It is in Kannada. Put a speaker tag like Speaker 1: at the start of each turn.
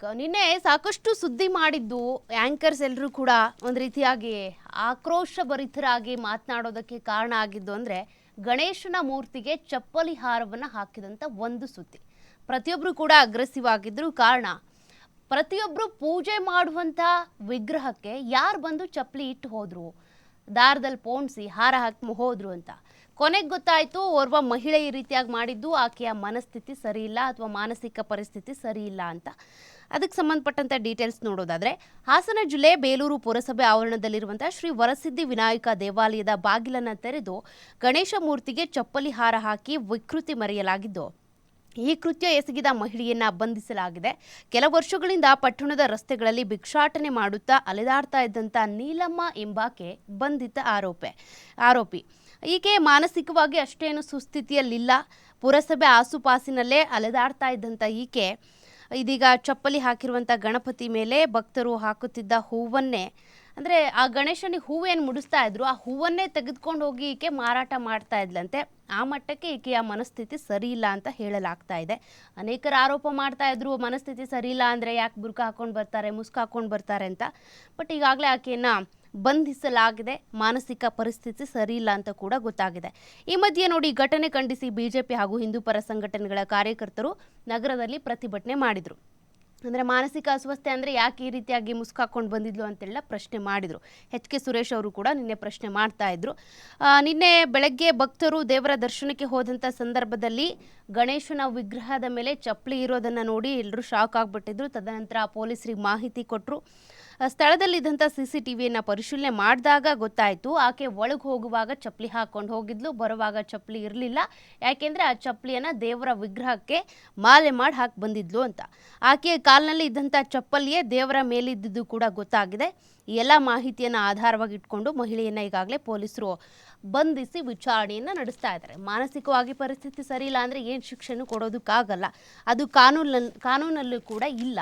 Speaker 1: ಕ- ನಿನ್ನೆ ಸಾಕಷ್ಟು ಸುದ್ದಿ ಮಾಡಿದ್ದು ಆಂಕರ್ಸ್ ಎಲ್ಲರೂ ಕೂಡ ಒಂದು ರೀತಿಯಾಗಿ ಆಕ್ರೋಶಭರಿತರಾಗಿ ಮಾತನಾಡೋದಕ್ಕೆ ಕಾರಣ ಆಗಿದ್ದು ಅಂದರೆ ಗಣೇಶನ ಮೂರ್ತಿಗೆ ಚಪ್ಪಲಿ ಹಾರವನ್ನು ಹಾಕಿದಂಥ ಒಂದು ಸುದ್ದಿ. ಪ್ರತಿಯೊಬ್ಬರು ಕೂಡ ಅಗ್ರೆಸಿವ್ ಆಗಿದ್ರು ಕಾರಣ. ಪ್ರತಿಯೊಬ್ಬರು ಪೂಜೆ ಮಾಡುವಂಥ ವಿಗ್ರಹಕ್ಕೆ ಯಾರು ಬಂದು ಚಪ್ಪಲಿ ಇಟ್ಟು ಹೋದರು? ದಾರದಲ್ಲಿ ಪೋಣಿಸಿ, ಹಾರ ಹಾಕಿ ಹೋದ್ರು ಅಂತ. ಕೊನೆಗೆ ಗೊತ್ತಾಯಿತು, ಓರ್ವ ಮಹಿಳೆ ಈ ರೀತಿಯಾಗಿ ಮಾಡಿದ್ದು, ಆಕೆಯ ಮನಸ್ಥಿತಿ ಸರಿಯಿಲ್ಲ ಅಥವಾ ಮಾನಸಿಕ ಪರಿಸ್ಥಿತಿ ಸರಿಯಿಲ್ಲ ಅಂತ. ಅದಕ್ಕೆ ಸಂಬಂಧಪಟ್ಟಂಥ ಡೀಟೇಲ್ಸ್ ನೋಡೋದಾದರೆ, ಹಾಸನ ಜಿಲ್ಲೆ ಬೇಲೂರು ಪುರಸಭೆ ಆವರಣದಲ್ಲಿರುವಂಥ ಶ್ರೀ ವರಸಿದ್ಧಿ ವಿನಾಯಕ ದೇವಾಲಯದ ಬಾಗಿಲನ್ನು ತೆರೆದು ಗಣೇಶ ಮೂರ್ತಿಗೆ ಚಪ್ಪಲಿ ಹಾರ ಹಾಕಿ ವಿಕೃತಿ ಮರೆಯಲಾಗಿದ್ದು, ಈ ಕೃತ್ಯ ಎಸಗಿದ ಮಹಿಳೆಯನ್ನ ಬಂಧಿಸಲಾಗಿದೆ. ಕೆಲ ವರ್ಷಗಳಿಂದ ಪಟ್ಟಣದ ರಸ್ತೆಗಳಲ್ಲಿ ಭಿಕ್ಷಾಟನೆ ಮಾಡುತ್ತಾ ಅಲೆದಾಡ್ತಾ ಇದ್ದಂಥ ನೀಲಮ್ಮ ಎಂಬಾಕೆ ಬಂಧಿತ ಆರೋಪಿ ಆರೋಪಿ. ಈಕೆ ಮಾನಸಿಕವಾಗಿ ಅಷ್ಟೇನು ಸುಸ್ಥಿತಿಯಲ್ಲಿಲ್ಲ. ಪುರಸಭೆ ಆಸುಪಾಸಿನಲ್ಲೇ ಅಲೆದಾಡ್ತಾ ಇದ್ದಂಥ ಈಕೆ. ಇದೀಗ ಚಪ್ಪಲಿ ಹಾಕಿರುವಂಥ ಗಣಪತಿ ಮೇಲೆ ಭಕ್ತರು ಹಾಕುತ್ತಿದ್ದ ಹೂವನ್ನೇ. ಅಂದರೆ ಆ ಗಣೇಶನಿಗೆ ಹೂವೇನು ಮುಡಿಸ್ತಾ ಇದ್ರು, ಆ ಹೂವನ್ನೇ ತೆಗೆದುಕೊಂಡು ಹೋಗಿ ಈಕೆ ಮಾರಾಟ ಮಾಡ್ತಾ ಇದ್ಲಂತೆ. ಆ ಮಟ್ಟಕ್ಕೆ ಈಕೆಯ ಮನಸ್ಥಿತಿ ಸರಿ ಇಲ್ಲ ಅಂತ ಹೇಳಲಾಗ್ತಾ ಇದೆ. ಅನೇಕರು ಆರೋಪ ಮಾಡ್ತಾ ಇದ್ರು, ಮನಸ್ಥಿತಿ ಸರಿ ಇಲ್ಲ ಅಂದರೆ ಯಾಕೆ ಬುರ್ಕ ಹಾಕೊಂಡು ಬರ್ತಾರೆ, ಮುಸ್ಕ ಹಾಕೊಂಡು ಬರ್ತಾರೆ ಅಂತ. ಬಟ್ ಈಗಾಗಲೇ ಆಕೆಯನ್ನು ಬಂಧಿಸಲಾಗಿದೆ. ಮಾನಸಿಕ ಪರಿಸ್ಥಿತಿ ಸರಿಯಿಲ್ಲ ಅಂತ ಕೂಡ ಗೊತ್ತಾಗಿದೆ. ಈ ಮಧ್ಯೆ ನೋಡಿ ಘಟನೆ ಖಂಡಿಸಿ ಬಿಜೆಪಿ ಹಾಗೂ ಹಿಂದೂ ಪರ ಸಂಘಟನೆಗಳ ಕಾರ್ಯಕರ್ತರು ನಗರದಲ್ಲಿ ಪ್ರತಿಭಟನೆ ಮಾಡಿದರು. ಅಂದರೆ ಮಾನಸಿಕ ಅಸ್ವಸ್ಥೆ ಅಂದರೆ ಯಾಕೆ ಈ ರೀತಿಯಾಗಿ ಮುಸ್ಕಾಕೊಂಡು ಬಂದಿದ್ಲು ಅಂತೆಲ್ಲ ಪ್ರಶ್ನೆ ಮಾಡಿದರು. ಎಚ್ ಕೆ ಸುರೇಶ್ ಅವರು ಕೂಡ ನಿನ್ನೆ ಪ್ರಶ್ನೆ ಮಾಡ್ತಾ ಇದ್ರು. ನಿನ್ನೆ ಬೆಳಗ್ಗೆ ಭಕ್ತರು ದೇವರ ದರ್ಶನಕ್ಕೆ ಹೋದಂಥ ಸಂದರ್ಭದಲ್ಲಿ ಗಣೇಶನ ವಿಗ್ರಹದ ಮೇಲೆ ಚಪ್ಪಲಿ ಇರೋದನ್ನು ನೋಡಿ ಎಲ್ಲರೂ ಶಾಕ್ ಆಗಿಬಿಟ್ಟಿದ್ರು. ತದನಂತರ ಪೊಲೀಸರಿಗೆ ಮಾಹಿತಿ ಕೊಟ್ಟರು ಸ್ಥಳದಲ್ಲಿದ್ದಂಥ ಸಿ ಸಿ ಟಿ ವಿಯನ್ನು ಪರಿಶೀಲನೆ ಮಾಡಿದಾಗ ಗೊತ್ತಾಯಿತು. ಆಕೆ ಒಳಗೆ ಹೋಗುವಾಗ ಚಪ್ಪಲಿ ಹಾಕ್ಕೊಂಡು ಹೋಗಿದ್ಲು. ಬರುವಾಗ ಚಪ್ಪಲಿ ಇರಲಿಲ್ಲ. ಯಾಕೆಂದರೆ ಆ ಚಪ್ಪಲಿಯನ್ನು ದೇವರ ವಿಗ್ರಹಕ್ಕೆ ಮಾಲೆ ಮಾಡಿ ಹಾಕಿ ಬಂದಿದ್ಲು ಅಂತ. ಆಕೆಯ ಕಾಲಿನಲ್ಲಿ ಇದ್ದಂಥ ಚಪ್ಪಲಿಯೇ ದೇವರ ಮೇಲಿದ್ದುದು ಕೂಡ ಗೊತ್ತಾಗಿದೆ. ಎಲ್ಲ ಮಾಹಿತಿಯನ್ನು ಆಧಾರವಾಗಿ ಇಟ್ಕೊಂಡು ಮಹಿಳೆಯನ್ನು ಈಗಾಗಲೇ ಪೊಲೀಸರು ಬಂಧಿಸಿ ವಿಚಾರಣೆಯನ್ನು ನಡೆಸ್ತಾ ಇದ್ದಾರೆ. ಮಾನಸಿಕವಾಗಿ ಪರಿಸ್ಥಿತಿ ಸರಿ ಇಲ್ಲ ಅಂದರೆ ಏನು ಶಿಕ್ಷೆನೂ ಕೊಡೋದಕ್ಕಾಗಲ್ಲ. ಅದು ಕಾನೂನಲ್ಲಿ ಕಾನೂನಲ್ಲೂ ಕೂಡ ಇಲ್ಲ.